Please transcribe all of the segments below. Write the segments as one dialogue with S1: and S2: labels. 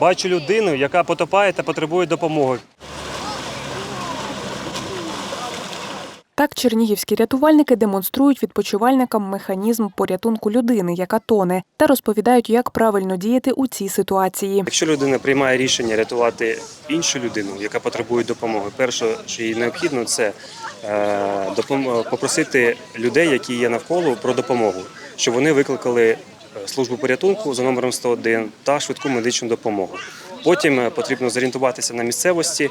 S1: Бачу людину, яка потопає та потребує допомоги.
S2: Так чернігівські рятувальники демонструють відпочивальникам механізм порятунку людини, яка тоне, та розповідають, як правильно діяти у цій ситуації.
S1: Якщо людина приймає рішення рятувати іншу людину, яка потребує допомоги, перше, що їй необхідно, це е, допом- попросити людей, які є навколо, про допомогу, щоб вони викликали службу порятунку за номером 101 та швидку медичну допомогу. Потім е, потрібно зорієнтуватися на місцевості,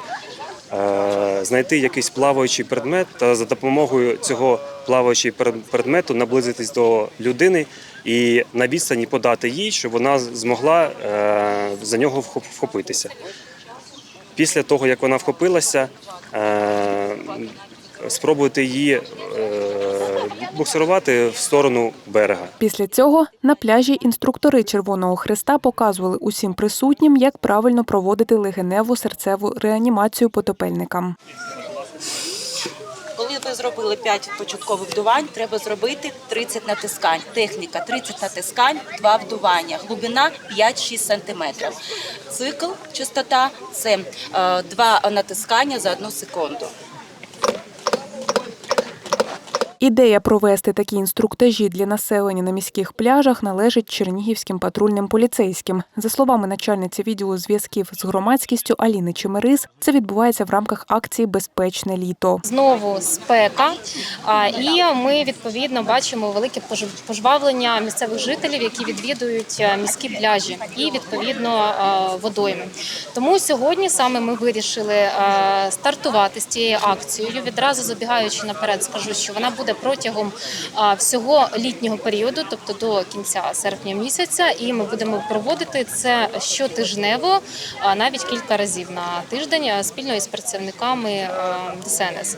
S1: е, знайти якийсь плаваючий предмет та за допомогою цього плаваючого пред- предмету наблизитись до людини і на відстані подати їй, щоб вона змогла е, за нього вхопитися. Після того, як вона вхопилася, е, спробуйте її е, буксирувати в сторону берега.
S2: Після цього на пляжі інструктори Червоного Христа показували усім присутнім, як правильно проводити легеневу серцеву реанімацію потопельникам.
S3: Коли ви зробили 5 початкових вдувань, треба зробити 30 натискань. Техніка 30 натискань, 2 вдування. Глибина 5-6 см. Цикл, частота це 2 натискання за 1 секунду.
S2: Ідея провести такі інструктажі для населення на міських пляжах належить чернігівським патрульним поліцейським. За словами начальниці відділу зв'язків з громадськістю Аліни Чемерис, це відбувається в рамках акції Безпечне літо.
S4: Знову спека, і ми відповідно бачимо велике пож- пожвавлення місцевих жителів, які відвідують е, міські пляжі і відповідно е, водойми. Тому сьогодні саме ми вирішили е, стартувати з цією акцією. Відразу забігаючи наперед, скажу, що вона буде протягом е, всього літнього періоду, тобто до кінця серпня місяця, і ми будемо проводити це щотижнево, навіть кілька разів на тиждень спільно із працівниками ДСНС.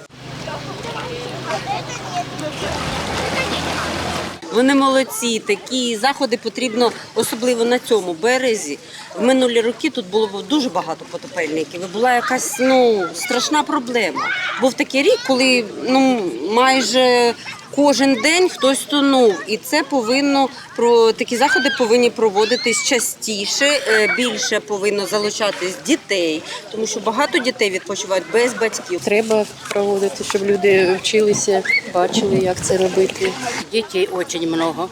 S5: Вони молодці. Такі заходи потрібно, особливо на цьому березі. В минулі роки тут було дуже багато потопельників. Була якась ну страшна проблема. Був такий рік, коли ну майже кожен день хтось тонув, і це повинно про такі заходи повинні проводитись частіше. е, Більше повинно залучатись дітей, тому що багато дітей відпочивають без батьків.
S6: Треба проводити, щоб люди вчилися, бачили, як це робити.
S7: Детей очень много.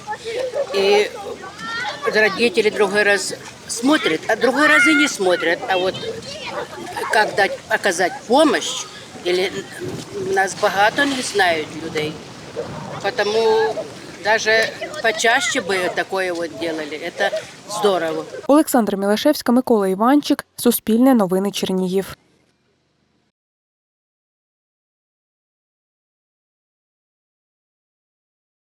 S7: И родители другой раз смотрят, а другой раз и не смотрят. А вот как дать, оказать помощь, или нас багато не знають людей. Потому даже почаще бы такое вот делали. Это здорово.
S2: Олександр Мілашевська, Микола Іванчик, Суспільне новини Чернігів.